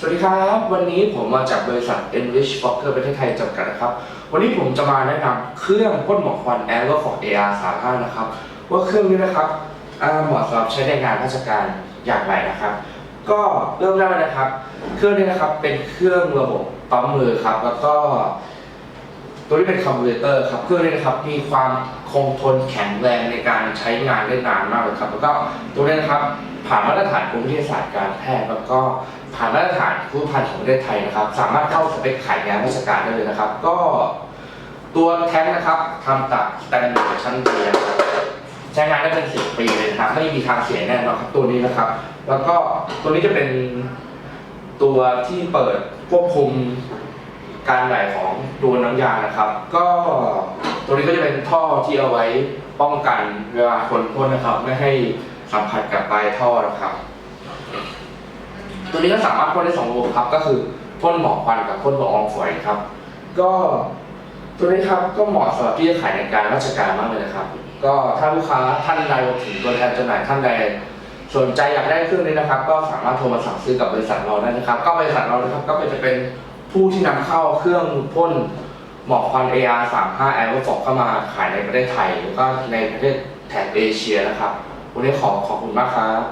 สวัสดีครับ วันนี้ผมมาจากบริษัท Enrich Fokker ประเทศไทยจำกัดนะครับ วันนี้ผมจะมาแนะนำเครื่องพ่นหมอกควัน a e r o f o r AR 35นะครับ ว่าเครื่องนี้นะครับเหมาะสำหรับใช้ในงานราชการอย่างไรนะครับ ก็เริ่มแรกนะครับ เครื่องนี้นะครับเป็นเครื่องระบบปั๊มมือครับ แล้วก็ ตัวนี้เป็นคอมพิวเตอร์ครับเครื่องนี้นะครับมีความคงทนแข็งแรงในการใช้งานได้นานมากเลยครับแล้วก็ตัวนี้นะครับผ่านมาตรฐานกรมวิทยาศาสตร์การแพทย์แล้วก็ผ่านมาตรฐานผู้พันของประเทศไทยนะครับ สามารถเข้าสเปคขายงานราชการได้เลยนะครับ ก็ตัวแท้งนะครับทำจากสแตนเลสชั้นดีนะครับใช้งานได้เป็นสิบปีเลยนะครับ ไม่มีทางเสียแน่นอนครับตัวนี้นะครับ แล้วก็ตัวนี้จะเป็นตัวที่เปิดควบคุม การไหลของตัวน้ำยานะครับ ก็ตัวนี้ก็จะเป็นท่อที่เอาไว้ป้องกันเวลาคนพ่นนะครับ ไม่ให้สัมผัสกับปลายท่อนะครับ ตัวนี้ก็สามารถพ่นได้สองระบบครับ ก็คือพ่นหมอกควันกับพ่นละอองฝอยครับ ก็ตัวนี้ครับก็เหมาะสำหรับที่จะขายในการราชการมากเลยนะครับ ก็ถ้าลูกค้าท่านใดรวมถึงตัวแทนจำหน่ายท่านใดสนใจอยากได้เครื่องนี้นะครับ ก็สามารถโทรมาสั่งซื้อกับบริษัทเราได้นะครับ ก็บริษัทเรานะครับก็จะเป็น ผู้ที่นำเข้าเครื่องพ่นหมอกควัน AR 35 Airsoft เข้ามาขายในประเทศไทย แล้วก็ในประเทศแถบเอเชียนะครับ วันนี้ขอขอบคุณมากครับ